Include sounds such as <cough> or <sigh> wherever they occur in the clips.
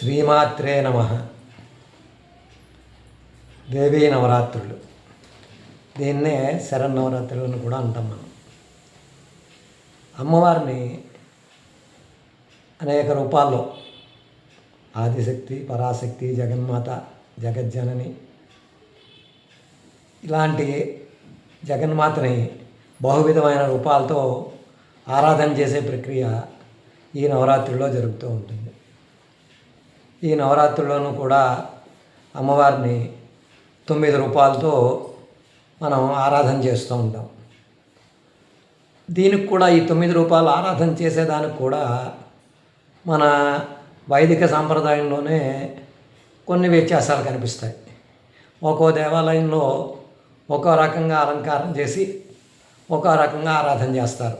శ్రీమాత్రే నమ. దేవీ నవరాత్రులు. దీన్నే శరన్నవరాత్రులు అని కూడా అంటాం మనం. అమ్మవారిని అనేక రూపాల్లో ఆదిశక్తి పరాశక్తి జగన్మాత జగజ్జనని ఇలాంటి జగన్మాతని బహువిధమైన రూపాలతో ఆరాధన చేసే ప్రక్రియ ఈ నవరాత్రిలో జరుగుతూ ఉంటుంది. ఈ నవరాత్రుల్లోనూ కూడా అమ్మవారిని తొమ్మిది రూపాయలతో మనం ఆరాధన చేస్తూ ఉంటాం. దీనికి కూడా ఈ తొమ్మిది రూపాయలు ఆరాధన చేసేదానికి కూడా మన వైదిక సాంప్రదాయంలోనే కొన్ని వ్యత్యాసాలు కనిపిస్తాయి. ఒక్కో దేవాలయంలో ఒక్కో రకంగా అలంకారం చేసి ఒక్కో రకంగా ఆరాధన చేస్తారు.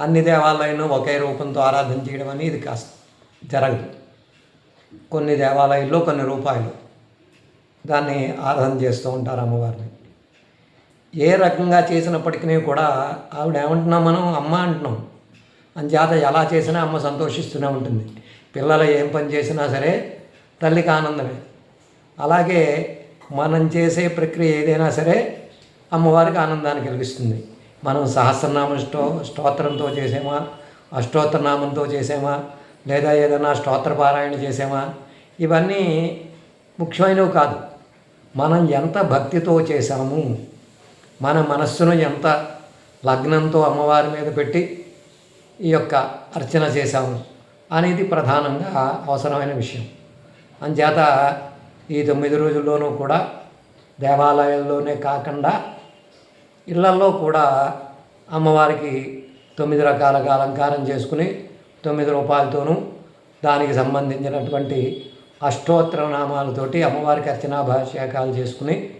అన్ని దేవాలయంలో ఒకే రూపంతో ఆరాధన చేయడం అనేది కాస్త జరగదు. కొన్ని దేవాలయాల్లో కొన్ని రూపాయలు. దాన్ని ఆరాధన చేస్తూ ఉంటారు అమ్మవారిని. ఏ రకంగా చేసినప్పటికీ కూడా ఆవిడ ఏమంటున్నాం మనం? అమ్మ అంటున్నాం. అంచేత ఎలా చేసినా అమ్మ సంతోషిస్తూనే ఉంటుంది. పిల్లలు ఏం పని చేసినా సరే తల్లికి ఆనందమే. అలాగే మనం చేసే ప్రక్రియ ఏదైనా సరే అమ్మవారికి ఆనందాన్ని కలిగిస్తుంది. మనం సహస్రనామ స్టో స్తోత్రంతో చేసేమా? అష్టోత్తరనామంతో చేసేమా? లేదా ఏదైనా స్తోత్ర పారాయణ చేసేమా? ఇవన్నీ ముఖ్యమైనవి కాదు. మనం ఎంత భక్తితో చేశాము మన మనస్సును ఎంత లగ్నంతో అమ్మవారి మీద పెట్టి ఈ యొక్క అర్చన చేశాము అనేది ప్రధానంగా అవసరమైన విషయం. అంచేత ఈ తొమ్మిది రోజుల్లోనూ కూడా దేవాలయాల్లోనే కాకుండా ఇళ్ళల్లో కూడా అమ్మవారికి తొమ్మిది రకాలుగా అలంకారం చేసుకుని తొమ్మిది రూపాయలతోనూ దానికి సంబంధించినటువంటి అష్టోత్తర నామాలతోటి అమ్మవారికి అర్చనాభిషేకాలు చేసుకుని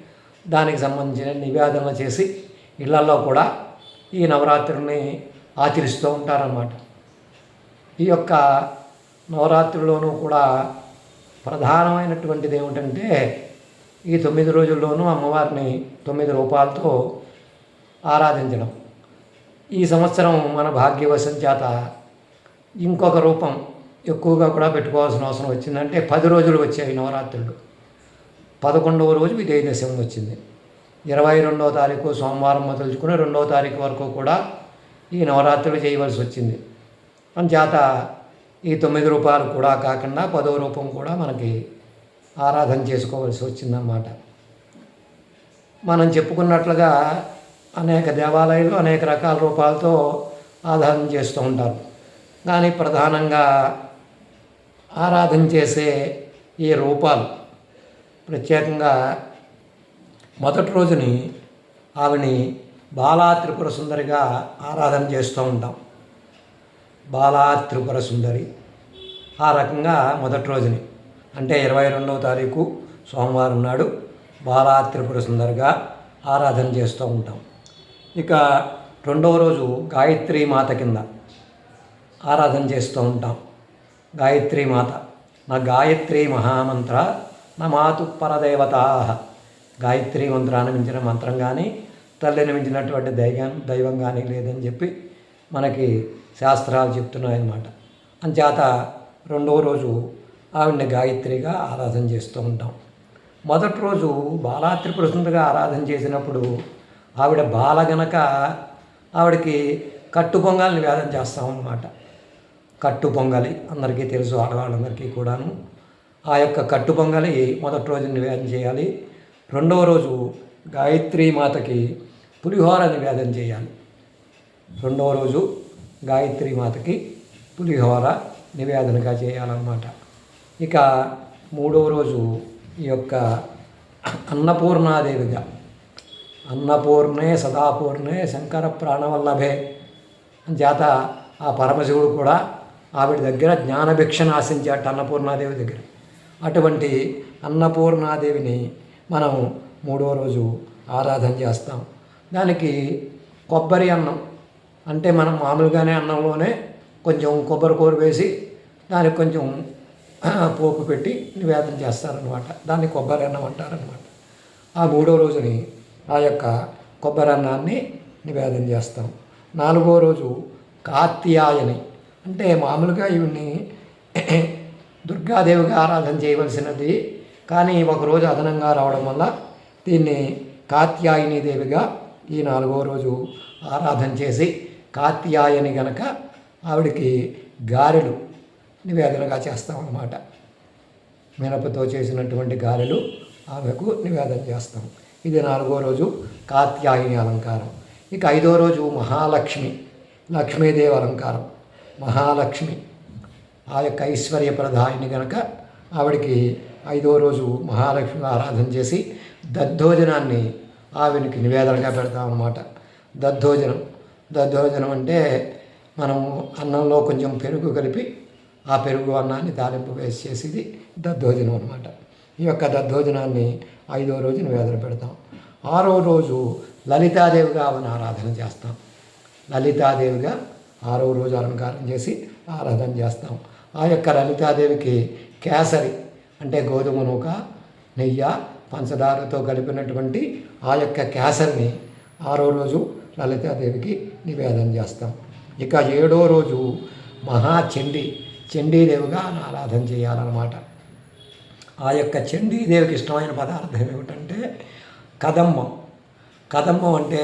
దానికి సంబంధించిన నివేదన చేసి ఇళ్ళలో కూడా ఈ నవరాత్రుల్ని ఆచరిస్తూ ఉంటారన్నమాట. ఈ యొక్క నవరాత్రిలోనూ కూడా ప్రధానమైనటువంటిది ఏమిటంటే ఈ తొమ్మిది రోజుల్లోనూ అమ్మవారిని తొమ్మిది రూపాయలతో ఆరాధించడం. ఈ సంవత్సరం మన భాగ్యవశం చేత ఇంకొక రూపం ఎక్కువగా కూడా పెట్టుకోవాల్సిన అవసరం వచ్చిందంటే పది రోజులు వచ్చాయి నవరాత్రులు. పదకొండవ రోజు విజయదశమి వచ్చింది. ఇరవై రెండవ తారీఖు సోమవారం మొదలుచుకుని రెండవ తారీఖు వరకు కూడా ఈ నవరాత్రులు చేయవలసి వచ్చింది. అంచేత ఈ తొమ్మిది రూపాయలు కూడా కాకుండా పదవ రూపం కూడా మనకి ఆరాధన చేసుకోవాల్సి వచ్చిందన్నమాట. మనం చెప్పుకున్నట్లుగా అనేక దేవాలయాలు అనేక రకాల రూపాలతో ఆధారం చేస్తూ ఉంటారు. కానీ ప్రధానంగా ఆరాధన చేసే ఈ రూపాలు. ప్రత్యేకంగా మొదటి రోజుని ఆవిని బాలా త్రిపుర సుందరిగా ఆరాధన చేస్తూ ఉంటాం. బాలా త్రిపుర సుందరి. ఆ రకంగా మొదటి రోజుని అంటే ఇరవై రెండవ తారీఖు సోమవారం నాడు బాలా త్రిపుర సుందరిగా ఆరాధన చేస్తూ ఉంటాం. ఇక రెండవ రోజు గాయత్రి మాత కింద ఆరాధన చేస్తూ ఉంటాం. గాయత్రి మాత. నా గాయత్రి మహామంత్ర నా మాతు పరదేవతా. గాయత్రి మంత్రాన్ని మించిన మంత్రం కానీ తల్లిని మించినటువంటి దైవం దైవం కానీ లేదని చెప్పి మనకి శాస్త్రాలు చెప్తున్నాయన్నమాట. అంచేత రెండవ రోజు ఆవిడని గాయత్రిగా ఆరాధన చేస్తూ ఉంటాం. మొదటి రోజు బాలా త్రిపురసుందరిగా ఆరాధన చేసినప్పుడు ఆవిడ బాల గనక ఆవిడకి కట్టు వేదం నివేదన చేస్తాం అన్నమాట కట్టు పొంగలి అందరికీ తెలుసు ఆడవాళ్ళందరికీ కూడాను. ఆ యొక్క కట్టు పొంగలి మొదటి రోజు నివేదన చేయాలి. రెండవ రోజు గాయత్రీ మాతకి పులిహోర నివేదన చేయాలి. రెండవ రోజు గాయత్రి మాతకి పులిహోర నివేదనగా చేయాలన్నమాట. ఇక మూడవ రోజు ఈ యొక్క అన్నపూర్ణాదేవిగా. అన్నపూర్ణే సదాపూర్ణే శంకర ప్రాణవల్లభే. చేత ఆ పరమశివుడు కూడా ఆవిడ దగ్గర జ్ఞానభిక్షను ఆశించాట అన్నపూర్ణాదేవి దగ్గర. అటువంటి అన్నపూర్ణాదేవిని మనం మూడవ రోజు ఆరాధన చేస్తాం. దానికి కొబ్బరి అన్నం అంటే మనం మామూలుగానే అన్నంలోనే కొంచెం కొబ్బరి కూర వేసి దానికి కొంచెం పోపు పెట్టి నివేదన చేస్తారనమాట దాన్ని కొబ్బరి అన్నం అంటారనమాట ఆ మూడో రోజుని ఆ యొక్క కొబ్బరి అన్నాన్ని నివేదన చేస్తాం. నాలుగో రోజు కార్తీయాయని అంటే మామూలుగా ఇవన్నీ దుర్గాదేవిగా ఆరాధన చేయవలసినది. కానీ ఒకరోజు అదనంగా రావడం వల్ల దీన్ని కాత్యాయని దేవిగా ఈ నాలుగో రోజు ఆరాధన చేసి కాత్యాయని గనక ఆవిడికి గారెలు నివేదనగా చేస్తాం అన్నమాట మినపతో చేసినటువంటి గారెలు ఆమెకు నివేదన చేస్తాం. ఇది నాలుగో రోజు కాత్యాయని అలంకారం. ఇక ఐదో రోజు మహాలక్ష్మి లక్ష్మీదేవి అలంకారం. మహాలక్ష్మి. ఆ యొక్క ఐశ్వర్య ప్రధాయిని కనుక ఆవిడికి ఐదో రోజు మహాలక్ష్మి ఆరాధన చేసి దద్దోజనాన్ని ఆవినికి నివేదనగా పెడతామన్నమాట. దద్దోజనం. దద్దోజనం అంటే మనము అన్నంలో కొంచెం పెరుగు కలిపి ఆ పెరుగు అన్నాన్ని తాలింపు వేసి చేసేది దద్దోజనం అనమాట ఈ యొక్క దద్దోజనాన్ని ఐదో రోజు నివేదన పెడతాం. ఆరో రోజు లలితాదేవిగా ఆమెను ఆరాధన చేస్తాం. లలితాదేవిగా ఆరో రోజు అలంకారం చేసి ఆరాధన చేస్తాం. ఆ యొక్క లలితాదేవికి కేసరి అంటే గోధుమ నూక నెయ్యి పంచదారతో కలిపినటువంటి ఆ యొక్క కేసరిని ఆరో రోజు లలితాదేవికి నివేదన చేస్తాం. ఇక ఏడో రోజు మహాచండీ చండీదేవిగా ఆరాధన చేయాలన్నమాట. ఆ యొక్క చండీదేవికి ఇష్టమైన పదార్థం ఏమిటంటే కదమ్మం. కదమ్మం అంటే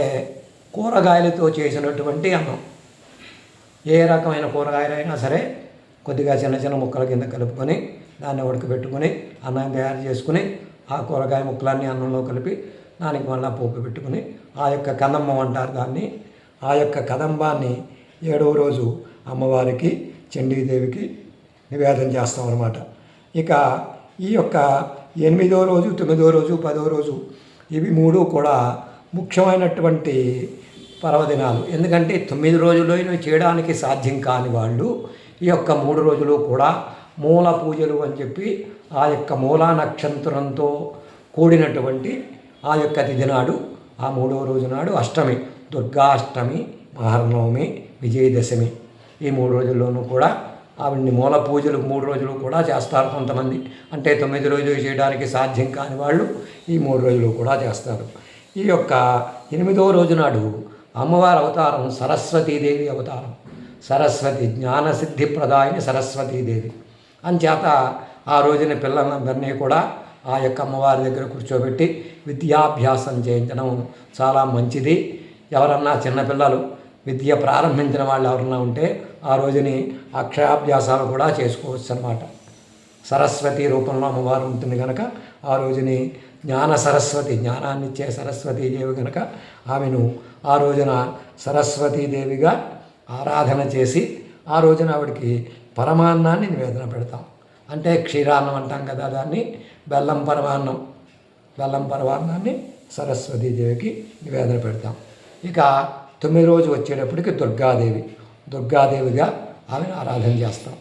కూరగాయలతో చేసినటువంటి అన్నం. ఏ రకమైన కూరగాయలైనా సరే కొద్దిగా చిన్న చిన్న ముక్కల కింద కలుపుకొని దాన్ని ఉడకబెట్టుకొని అన్నం తయారు చేసుకుని ఆ కూరగాయ ముక్కలన్నీ అన్నంలో కలిపి దానికి మళ్ళీ పోపు పెట్టుకుని ఆ యొక్క కదమ్మం అంటారు దాన్ని. ఆ యొక్క కదంబాన్ని ఏడవ రోజు అమ్మవారికి చండీదేవికి నివేదన చేస్తాం అనమాట ఇక ఈ యొక్క ఎనిమిదో రోజు తొమ్మిదో రోజు పదో రోజు ఇవి మూడు కూడా ముఖ్యమైనటువంటి పర్వదినాలు. ఎందుకంటే తొమ్మిది రోజుల్లో చేయడానికి సాధ్యం కాని వాళ్ళు ఈ యొక్క మూడు రోజులు కూడా మూల పూజలు అని చెప్పి ఆ యొక్క మూలా నక్షత్రంతో కూడినటువంటి ఆ యొక్క తిథి నాడు ఆ మూడవ రోజు నాడు అష్టమి దుర్గాష్టమి మహర్నవమి విజయదశమి ఈ మూడు రోజుల్లోనూ కూడా ఆవిడ్ని మూల పూజలు మూడు రోజులు కూడా చేస్తారు కొంతమంది. అంటే తొమ్మిది రోజులు చేయడానికి సాధ్యం కాని వాళ్ళు ఈ మూడు రోజులు కూడా చేస్తారు. ఈ యొక్క ఎనిమిదవ రోజు నాడు అమ్మవారి అవతారం సరస్వతీదేవి అవతారం. సరస్వతి జ్ఞానసిద్ధి ప్రదాయని సరస్వతీదేవి. అంచేత ఆ రోజున పిల్లలందరినీ కూడా ఆ యొక్క అమ్మవారి దగ్గర కూర్చోబెట్టి విద్యాభ్యాసం చేయించడం చాలా మంచిది. ఎవరన్నా చిన్నపిల్లలు విద్య ప్రారంభించిన వాళ్ళు ఎవరన్నా ఉంటే ఆ రోజుని అక్షరాభ్యాసాలు కూడా చేసుకోవచ్చు అనమాట సరస్వతి రూపంలో అమ్మవారు ఉంటుంది కనుక ఆ రోజుని జ్ఞాన సరస్వతి జ్ఞానాన్నిచ్చే సరస్వతీదేవి కనుక ఆమెను ఆ రోజున సరస్వతీదేవిగా ఆరాధన చేసి ఆ రోజున ఆవిడకి పరమాన్నాన్ని నివేదన పెడతాం. అంటే క్షీరాన్నం అంటాం కదా దాన్ని బెల్లం పరమాన్నం. బెల్లం పరమాన్నాన్ని సరస్వతీదేవికి నివేదన పెడతాం. ఇక తొమ్మిది రోజు వచ్చేటప్పటికి దుర్గాదేవి. దుర్గాదేవిగా ఆమెను ఆరాధన చేస్తాం.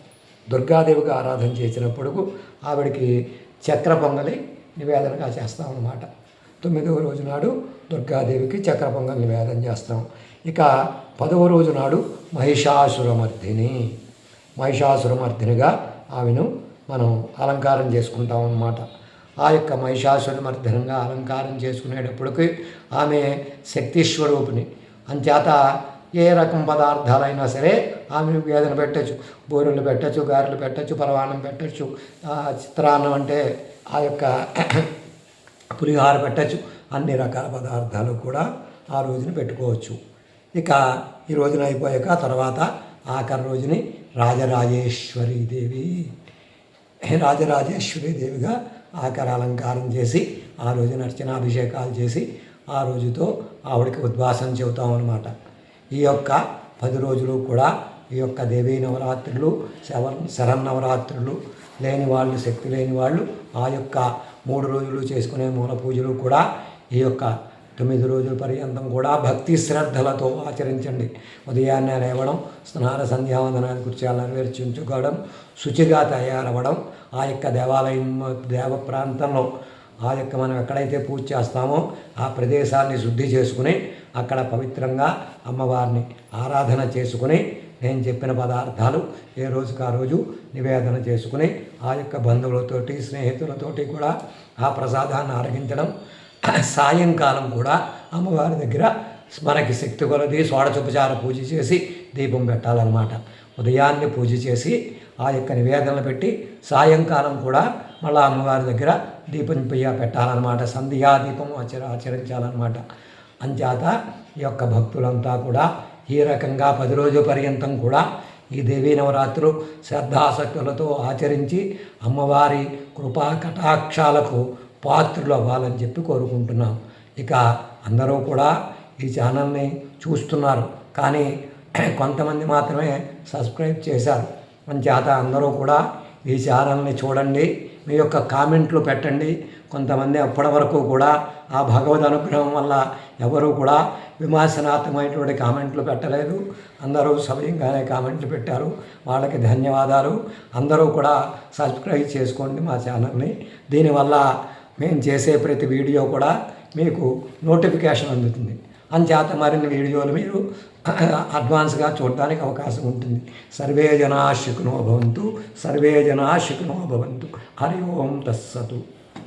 దుర్గాదేవిగా ఆరాధన చేసినప్పుడు ఆవిడకి చక్ర పొంగలి నివేదనగా చేస్తాం అన్నమాట. తొమ్మిదవ రోజు నాడు దుర్గాదేవికి చక్ర పొంగల్ నివేదన చేస్తాం. ఇక పదవ రోజు నాడు మహిషాసురమర్దిని. మహిషాసురమర్దినిగా ఆమెను మనం అలంకారం చేసుకుంటాం అన్నమాట. ఆ యొక్క మహిషాసురమర్దనంగా అలంకారం చేసుకునేటప్పటికి ఆమె శక్తి స్వరూపిణి అంచేత ఏ రకం పదార్థాలైనా సరే ఆమె వేదన పెట్టచ్చు. బూరెలు పెట్టచ్చు గారెలు పెట్టచ్చు పరవాణం పెట్టచ్చు. చిత్రాన్నం అంటే ఆ యొక్క పులిహార పెట్టచ్చు. అన్ని రకాల పదార్థాలు కూడా ఆ రోజున పెట్టుకోవచ్చు. ఇక ఈ రోజున అయిపోయాక తర్వాత ఆఖరి రోజుని రాజరాజేశ్వరి దేవి రాజరాజేశ్వరి దేవిగా ఆఖరి అలంకారం చేసి ఆ రోజున అర్చనాభిషేకాలు చేసి ఆ రోజుతో ఆవిడకి ఉద్వాసం చెబుతాం అన్నమాట. ఈ యొక్క పది రోజులు కూడా ఈ యొక్క దేవీ నవరాత్రులు శవ శరన్నవరాత్రులు లేని వాళ్ళు శక్తి లేని వాళ్ళు ఆ యొక్క మూడు రోజులు చేసుకునే మూల పూజలు కూడా ఈ యొక్క తొమ్మిది రోజుల పర్యంతం కూడా భక్తి శ్రద్ధలతో ఆచరించండి. ఉదయాన్నే లేవడం స్నాన సంధ్యావందనాన్ని కృత్యాలు నెరవేర్చుకోవడం శుచిగా తయారవ్వడం ఆ యొక్క దేవాలయం దేవ ప్రాంతంలో ఆ యొక్క మనం ఎక్కడైతే పూజ చేస్తామో ఆ ప్రదేశాన్ని శుద్ధి చేసుకుని అక్కడ పవిత్రంగా అమ్మవారిని ఆరాధన చేసుకుని నేను చెప్పిన పదార్థాలు ఏ రోజుకి ఆ రోజు నివేదన చేసుకుని ఆ యొక్క బంధువులతోటి స్నేహితులతోటి కూడా ఆ ప్రసాదాన్ని ఆరగించడం సాయంకాలం కూడా అమ్మవారి దగ్గర మనకి శక్తి కొలది షోడచోపచార పూజ చేసి దీపం పెట్టాలన్నమాట. ఉదయాన్నే పూజ చేసి ఆ యొక్క నివేదనలు పెట్టి సాయంకాలం కూడా మళ్ళీ అమ్మవారి దగ్గర దీపం పెయ్య పెట్టాలన్నమాట. సంధ్యా దీపం ఆచర ఆచరించాలన్నమాట. అంచేత ఈ యొక్క భక్తులంతా కూడా ఈ రకంగా పది రోజుల పర్యంతం కూడా ఈ దేవీ నవరాత్రులు శ్రద్ధాసక్తులతో ఆచరించి అమ్మవారి కృపా కటాక్షాలకు పాత్రులు అవ్వాలని చెప్పి కోరుకుంటున్నాం. ఇక అందరూ కూడా ఈ ఛానల్ని చూస్తున్నారు. కానీ <clears throat> కొంతమంది మాత్రమే సబ్స్క్రైబ్ చేశారు. చేత అందరూ కూడా ఈ ఛానల్ని చూడండి. మీ యొక్క కామెంట్లు పెట్టండి. కొంతమంది అప్పటి వరకు కూడా ఆ భగవద్ అనుగ్రహం వల్ల ఎవరు కూడా విమర్శనాత్మకమైనటువంటి కామెంట్లు పెట్టలేదు. అందరూ సమయంగానే కామెంట్లు పెట్టారు. వాళ్ళకి ధన్యవాదాలు. అందరూ కూడా సబ్స్క్రైబ్ చేసుకోండి మా ఛానల్ని. దీనివల్ల మేము చేసే ప్రతి వీడియో కూడా మీకు నోటిఫికేషన్ అందుతుంది. అంచేత మరిన్ని వీడియోలు మీరు అడ్వాన్స్గా చూడడానికి అవకాశం ఉంటుంది. సర్వే జనా శిఖనో భవంతు సర్వే జనా శిఖనో భవంతు. హరి ఓం తస్సతు.